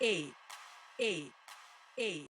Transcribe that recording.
eight, eight, eight.